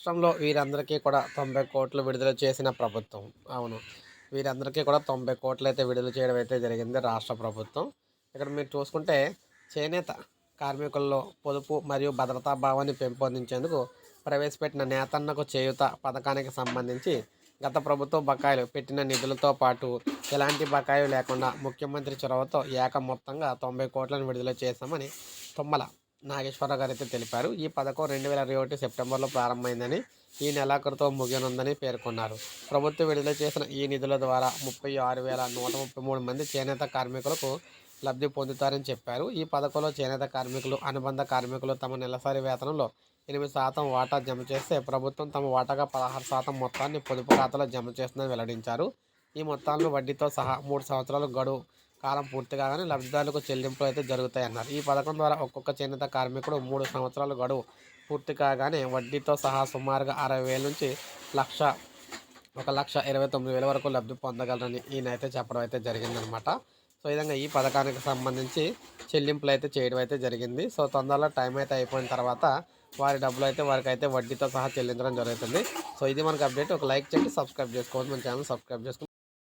రాష్ట్రంలో వీరందరికీ కూడా తొంభై కోట్లు విడుదల చేసిన ప్రభుత్వం. అవును. వీరందరికీ కూడా తొంభై కోట్లు అయితే విడుదల చేయడం అయితే జరిగింది రాష్ట్ర ప్రభుత్వం. ఇక్కడ మీరు చూసుకుంటే చేనేత కార్మికుల్లో పొదుపు మరియు భద్రతా భావాన్ని పెంపొందించేందుకు ప్రవేశపెట్టిన నేతన్నకు చేయుత పథకానికి సంబంధించి గత ప్రభుత్వ బకాయిలు పెట్టిన నిధులతో పాటు ఎలాంటి బకాయిలు లేకుండా ముఖ్యమంత్రి చొరవతో ఏక మొత్తంగా తొంభై కోట్లను విడుదల చేశామని తుమ్మల నాగేశ్వరరావు గారు అయితే తెలిపారు. ఈ పథకం రెండు వేల ఇరవై ఒకటి సెప్టెంబర్లో ప్రారంభమైందని ఈ నెలాఖరుతో ముగియనుందని పేర్కొన్నారు. ప్రభుత్వం విడుదల చేసిన ఈ నిధుల ద్వారా ముప్పై ఆరు వేల నూట ముప్పై మూడు మంది చేనేత కార్మికులకు లబ్ధి పొందుతారని చెప్పారు. ఈ పథకంలో చేనేత కార్మికులు అనుబంధ కార్మికులు తమ నెలసరి వేతనంలో ఎనిమిది శాతం వాటా జమ చేస్తే ప్రభుత్వం తమ వాటాగా పదహారు శాతం మొత్తాన్ని పొదుపు ఖాతాలో జమ చేస్తుందని వెల్లడించారు. ఈ మొత్తాలను వడ్డీతో సహా మూడు సంవత్సరాల గడువు కాలం పూర్తి కాగానే లబ్ధిదారులకు చెల్లింపులు అయితే జరుగుతాయన్నారు. ఈ పథకం ద్వారా ఒక్కొక్క చేనేత కార్మికుడు మూడు సంవత్సరాలు గడువు పూర్తి కాగానే వడ్డీతో సహా సుమారుగా అరవై వేల నుంచి లక్ష ఒక లక్ష ఇరవై తొమ్మిది వేల వరకు లబ్ధి పొందగలరని ఈయన అయితే చెప్పడం అయితే జరిగిందనమాట. సో ఈ విధంగా ఈ పథకానికి సంబంధించి చెల్లింపులు అయితే చేయడం అయితే జరిగింది. సో తొందరలో టైం అయితే అయిపోయిన తర్వాత వారి డబ్బులు అయితే వారికి అయితే వడ్డీతో సహా చెల్లించడం జరుగుతుంది. సో ఇది మనకు అప్డేట్. ఒక లైక్ చేయండి సబ్స్క్రైబ్ చేసుకోవచ్చు మన ఛానల్ సబ్స్క్రైబ్ చేసుకోండి.